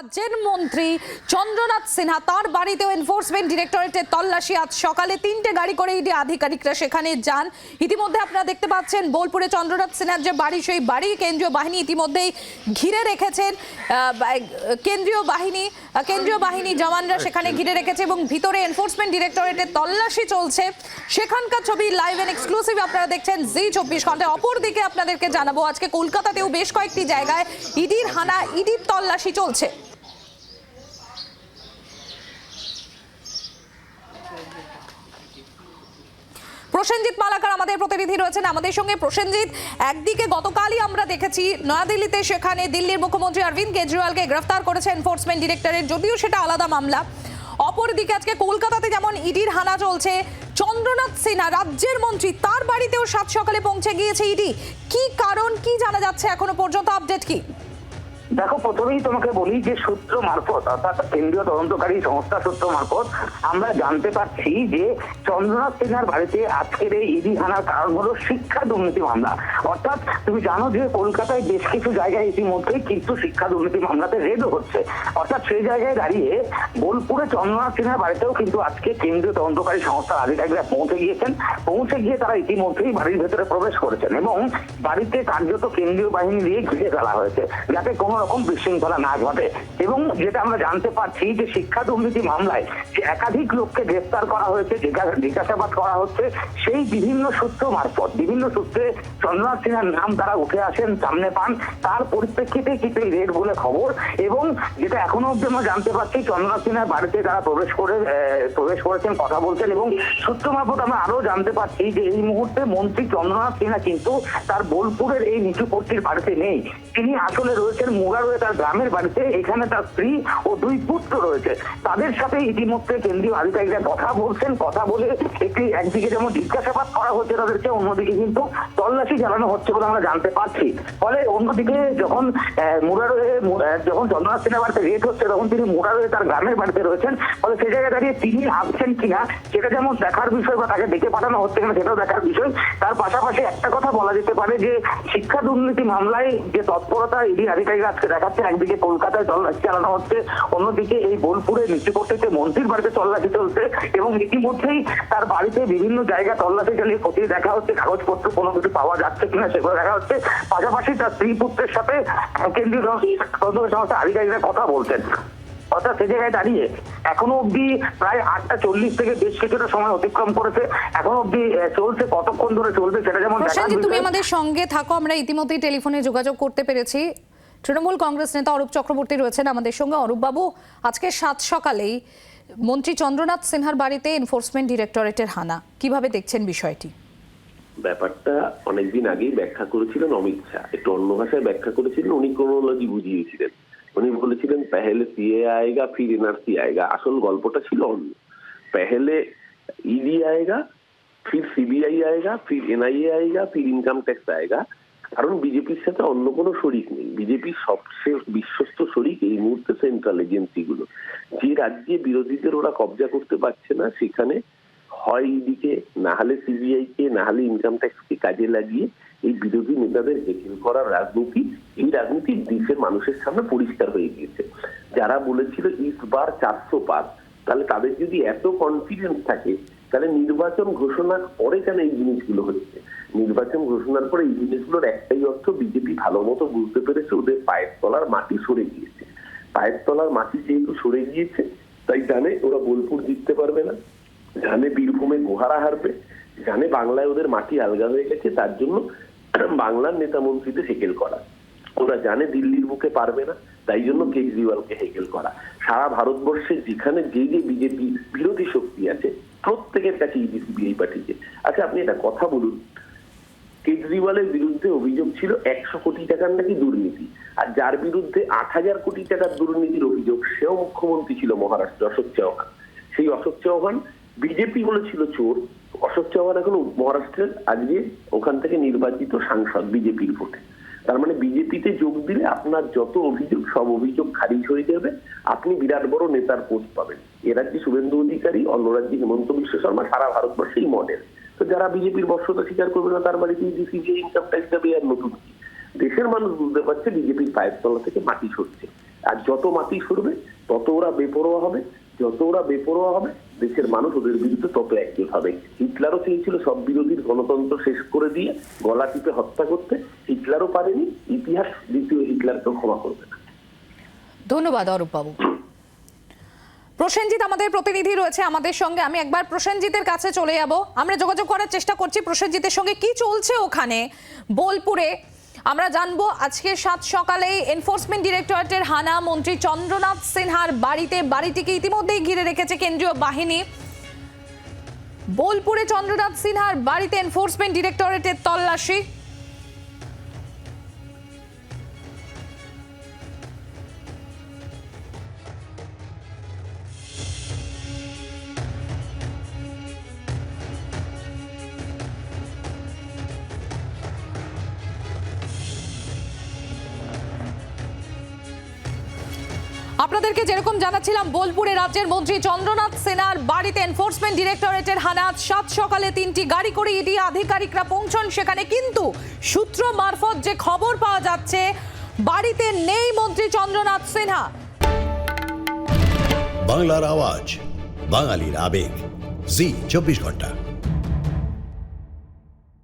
রাজ্যের মন্ত্রী চন্দ্রনাথ সিনহা, তার বাড়িতেও এনফোর্সমেন্ট ডিরেক্টরেটের তল্লাশি আজ সকালে তিনটে গাড়ি করে ইডি আধিকারিকরা সেখানে যান। ইতিমধ্যে আপনারা দেখতে পাচ্ছেন, বোলপুরে চন্দ্রনাথ সিনহার যে বাড়ি, সেই বাড়ি কেন্দ্রীয় বাহিনী ইতিমধ্যেই ঘিরে রেখেছেন। কেন্দ্রীয় বাহিনী কেন্দ্রীয় বাহিনী জওয়ানরা সেখানে ঘিরে রেখেছে এবং ভিতরে এনফোর্সমেন্ট ডিরেক্টরেটের তল্লাশি চলছে। সেখানকার ছবি লাইভ এন্ড এক্সক্লুসিভ আপনারা দেখছেন জি চব্বিশ ঘন্টায় অপরদিকে আপনাদেরকে জানাব, আজকে কলকাতাতেও বেশ কয়েকটি জায়গায় ইডির হানা, ইডির তল্লাশি চলছে। প্রসেনজিৎ মালাকার আমাদের প্রতিনিধি রয়েছেন আমাদের সঙ্গে। প্রসেনজিৎ, একদিকে গতকালই আমরা দেখেছি নয়াদিল্লিতে সেখানে দিল্লির মুখ্যমন্ত্রী অরবিন্দ কেজরিওয়ালকে গ্রেফতার করেছে এনফোর্সমেন্ট ডিরেক্টরেট যদিও সেটা আলাদা মামলা। অপরদিকে আজকে কলকাতাতে যেমন ইডির হানা চলছে, চন্দ্রনাথ সিনহা, রাজ্যের মন্ত্রী, তার বাড়িতেও সাত সকালে পৌঁছে গিয়েছে ইডি। কি কারণ, কি জানা যাচ্ছে এখনও পর্যন্ত? আপডেট কি? দেখো, প্রথমেই তোমাকে বলি যে সূত্র মারফত, অর্থাৎ কেন্দ্রীয় তদন্তকারী সংস্থা সূত্র মারফত, আমরা জানতে পারছি যে চন্দ্রনাথ সিনহার বাড়িতে আজকের এই ইডি হানার কারণ হলো শিক্ষা দুর্নীতি মামলা। অর্থাৎ তুমি জানো যে কলকাতায় বেশ কিছু জায়গায় ইতিমধ্যেই কিন্তু শিক্ষা দুর্নীতি মামলাতে রেডও হচ্ছে। অর্থাৎ সেই জায়গায় দাঁড়িয়ে বোলপুরে চন্দ্রনাথ সিনহার বাড়িতেও কিন্তু আজকে কেন্দ্রীয় তদন্তকারী সংস্থার আধিকারিকরা পৌঁছে গিয়েছেন। পৌঁছে গিয়ে তারা ইতিমধ্যেই বাড়ির ভেতরে প্রবেশ করেছেন এবং বাড়িতে কার্যত কেন্দ্রীয় বাহিনী দিয়ে ঘিরে ফেলা হয়েছে, যাতে কোনো রকম বিশৃঙ্খলা না ঘটে। এবং যেটা আমরা জানতে পারছি যে শিক্ষা দুর্নীতি মামলায় যে একাধিক লোককে গ্রেফতার করা হয়েছে জিজ্ঞাসাবাদ করা হচ্ছে, সেই বিভিন্ন সূত্র মারফত, বিভিন্ন সূত্রে চন্দ্রনাথ সিনহার নাম তারা উঠে আসেন, সামনে পান। তার পরিপ্রেক্ষিতে কিন্তু রেড বলে খবর এবং যেটা এখনও অব্দি আমরা জানতে পারছি, চন্দ্রনাথ সিনহার বাড়িতে তারা প্রবেশ করে প্রবেশ করেছেন, কথা বলছেন এবং সূত্র মারফত আমরা আরও জানতে পারছি যে এই মুহূর্তে মন্ত্রী চন্দ্রনাথ সিনহা কিন্তু তার বোলপুরের এই নিচুপট্টির বাড়িতে নেই। তিনি আসলে রয়েছেন মুরারোয়ে তার গ্রামের বাড়িতে এখানে তার স্ত্রী ও দুই পুত্র রয়েছে। তাদের সাথে ইতিমধ্যে কেন্দ্রীয় আধিকারিকরা কথা বলছেন, কথা বলে একটি একদিকে যেমন জিজ্ঞাসাবাদ করা হচ্ছে তাদেরকে অন্যদিকে কিন্তু তল্লাশি চালানো হচ্ছে বলে আমরা জানতে পারছি। ফলে অন্যদিকে যখন মুরারোয়ে যখন চন্দ্রনাথ সিনহার বাড়িতে রেট হচ্ছে, তখন তিনি মুরারোয়ে তার গ্রামের বাড়িতে রয়েছেন। ফলে সে জায়গায় দাঁড়িয়ে তিনি আসছেন কিনা, সেটা যেমন দেখার বিষয় বা তাকে ডেকে পাঠানো হচ্ছে কিনা, সেটাও দেখার বিষয়। তার পাশাপাশি একটা কথা বলা যেতে পারে যে শিক্ষা দুর্নীতি মামলায় যে তৎপরতা ইডি আধিকারিকরা দেখাচ্ছে একদিকে কলকাতায় তল্লাশি চালানো হচ্ছে অন্যদিকে এই বোলপুরে নিচুপট্টিতে মন্ত্রীর বাড়িতে তল্লাশি চলছে এবং ইতিমধ্যেই তার বাড়িতে বিভিন্ন জায়গা তল্লাশি চালিয়ে খতিয়ে দেখা হচ্ছে কাগজপত্র কোনো কিছু পাওয়া যাচ্ছে কিনা সেগুলো দেখা হচ্ছে। পাশাপাশি তার স্ত্রী পুত্রের সাথে কেন্দ্রীয় তদন্ত সংস্থা আধিকারিকরা কথা বলছেন। অর্থাৎ সে জায়গায় দাঁড়িয়ে এখনও অব্দি প্রায় আটটা চল্লিশ থেকে বেশ কিছুটা সময় অতিক্রম করেছে। এখনও অব্দি চলছে কতক্ষণ ধরে চলবে সেটা যেমন তুমি আমাদের সঙ্গে থাকো আমরা ইতিমধ্যেই টেলিফোনে যোগাযোগ করতে পেরেছি। তৃণমূল কংগ্রেস নেতা অরূপ চক্রবর্তী রয়েছেন আমাদের সঙ্গে। অরূপ বাবু আজকে সাত সকালেই মন্ত্রী চন্দ্রনাথ সিনহার বাড়িতে এনফোর্সমেন্ট ডিরেক্টরেটের হানা। কীভাবে দেখছেন বিষয়টি? ব্যাপারটা অনেকদিন আগেই ব্যাখ্যা করেছিলেন অমিত শাহ। একটু অন্য ভাষায় ব্যাখ্যা করেছিলেন, উনি ক্রোনোলজি বুঝিয়েছিলেন। উনি বলেছিলেন, পেহেলে সিএ আয়েগা, ফির এনআরসি আয়েগা। আসল গল্পটা ছিল অন্য। পেহেলে ইডি আয়েগা, ফির সিবিআই আয়েগা, ফির এনআইএ আয়েগা, ফির ইনকাম ট্যাক্স আয়েগা। কারণ বিজেপির সাথে অন্য কোনো শরিক নেই। বিজেপির সবচেয়ে বিশ্বস্ত শরিক এই মুহূর্তে সেন্ট্রাল এজেন্সিগুলো যে রাজ্যে বিরোধীদের ওরা কবজা করতে পারছে না, সেখানে হয় ইডিকে না হলে সিবিআই কে, না হলে ইনকাম ট্যাক্সকে কাজে লাগিয়ে এই বিরোধী নেতাদের হেকেল করার রাজনীতি, এই রাজনীতি দেশের মানুষের সামনে পরিষ্কার হয়ে গিয়েছে। যারা বলেছিল ইসবার চারশো পার তাহলে তাদের যদি এত কনফিডেন্স থাকে, তাহলে নির্বাচন ঘোষণার পরে কেন এই জিনিসগুলো হচ্ছে? নির্বাচন ঘোষণার পরে এই জিনিসগুলোর একটাই অর্থ বিজেপি ভালো মতো বুঝতে পেরেছে ওদের পায়ের তলার মাটি সরে গিয়েছে। পায়ের তলার মাটি যেহেতু সরে গিয়েছে, তাই জানে ওরা বোলপুর জিততে পারবে না। জানে বীরভূমে গোহারা হারবে, জানে বাংলায় ওদের মাটি আলগা হয়ে গেছে, তার জন্য বাংলার নেতা মন্ত্রীতে হেকেল করা। ওরা জানে দিল্লির বুকে পারবে না, তাই জন্য কেজরিওয়ালকে হেকেল করা। সারা ভারতবর্ষে যেখানে যে যে বিজেপি বিরোধী শক্তি আছে, প্রত্যেকের কাছে ইডি সিবিআই পাঠিয়েছে আচ্ছা আপনি একটা কথা বলুন। কেজরিওয়ালের বিরুদ্ধে অভিযোগ ছিল একশো কোটি টাকার নাকি দুর্নীতি। আর যার বিরুদ্ধে আট হাজার কোটি টাকার দুর্নীতির অভিযোগ, সেও মুখ্যমন্ত্রী ছিল মহারাষ্ট্র অশোক চৌহান। সেই অশোক চৌহান বিজেপি বলেছিল চোর। অশোক চৌহান এখন মহারাষ্ট্রের, আজকে ওখান থেকে নির্বাচিত সাংসদ বিজেপির ভোটে। তার মানে বিজেপিতে যোগ দিলে আপনার যত অভিযোগ, সব অভিযোগ খারিজ হয়ে যাবে। আপনি বিরাট বড় নেতার পোস্ট পাবেন। এ শুভেন্দু অধিকারী, অন্য রাজ্যে হিমন্ত বিশ্ব শর্মা, সারা ভারতবর্ষেই মডেল যারা বিজেপির বর্ষতা স্বীকার করবে না, তার বাড়িতে ইডিসি যে ইনকাম ট্যাক্স দেবে আর নতুন কি? দেশের মানুষ বুঝতে পারছে বিজেপির পায়ের তলা থেকে মাটি সরছে। আর যত মাটি সরবে, তত ওরা বেপরোয়া হবে, যত ওরা বেপরোয়া হবে, দেশের মানুষ ওদের বিরুদ্ধে তত একজোট হবে। হিটলারও চেয়েছিল সব বিরোধীর গণতন্ত্র শেষ করে দিয়ে গলা টিপে হত্যা করতে। হিটলারও পারেনি, ইতিহাস দ্বিতীয় হিটলারকেও ক্ষমা করবে না। ধন্যবাদ অরূপ বাবু প্রসেনজিৎ আমাদের প্রতিনিধি রয়েছে আমাদের সঙ্গে। আমি একবার প্রসেনজিতের কাছে চলে যাব। আমরা যোগাযোগ করার চেষ্টা করছি। প্রসেনজিতের সঙ্গে কি চলছে ওখানে? বোলপুরে আমরা জানব আজকে সাত সকালেই এনফোর্সমেন্ট ডিরেক্টরেটের হানা মন্ত্রী চন্দ্রনাথ সিনহার বাড়িতে। বাড়িটিকে ইতিমধ্যেই ঘিরে রেখেছে কেন্দ্রীয় বাহিনী। বোলপুরে চন্দ্রনাথ সিনহার বাড়িতে এনফোর্সমেন্ট ডিরেক্টরেটের তল্লাশি। আপনাদেরকে যেরকম জানাচ্ছিলাম, বোলপুরে রাজ্যের মন্ত্রী চন্দ্রনাথ সেনার বাড়িতে এনফোর্সমেন্ট ডিরেক্টরেটের হানাত সাত সকালে তিনটি গাড়ি করে ইডি আধিকারিকরা পৌঁছন সেখানে, কিন্তু সূত্র মারফত যে খবর পাওয়া যাচ্ছে, বাড়িতে নেই মন্ত্রী চন্দ্রনাথ সিনহা বাংলার আওয়াজ, বাঙালির আবেগ। জি, চব্বিশ ঘণ্টা।